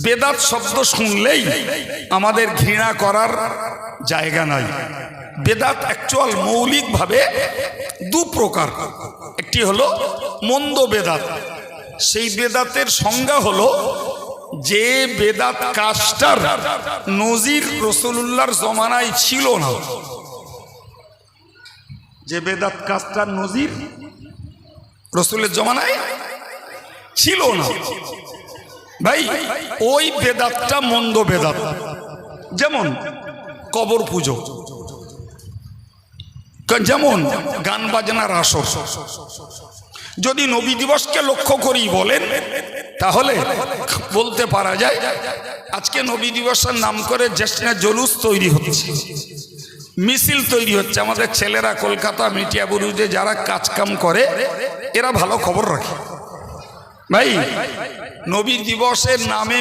বেদাত শব্দ শুনলেই আমাদের ঘৃণা করার জায়গা নাই। বেদাত অ্যাকচুয়াল মৌলিকভাবে দু প্রকার। একটি হলো মন্দ বেদাত। সেই বেদাতের সংজ্ঞা হলো যে বেদাত কাজটার নজির রসুল্লাহর জমানায় ছিল না। যে বেদাত কাজটার নজির রসুলের জমানায় ছিল না। ভাই, ওই বেদাতটা মন্দ বেদাত। যেমন কবর পুজো। যেমন গান বাজনার আসর। যদি নবী দিবসকে লক্ষ্য করি বলেন, তাহলে বলতে পারা যায়, আজকে নবী দিবসের নাম করে জ্যেষ্ঠা জলুস তৈরি হচ্ছে। মিছিল তৈরি হচ্ছে। আমাদের ছেলেরা কলকাতা মিটিয়া বুরুজে যারা কাজ কাম করে, এরা ভালো খবর রাখে। ভাই নবী দিবসের নামে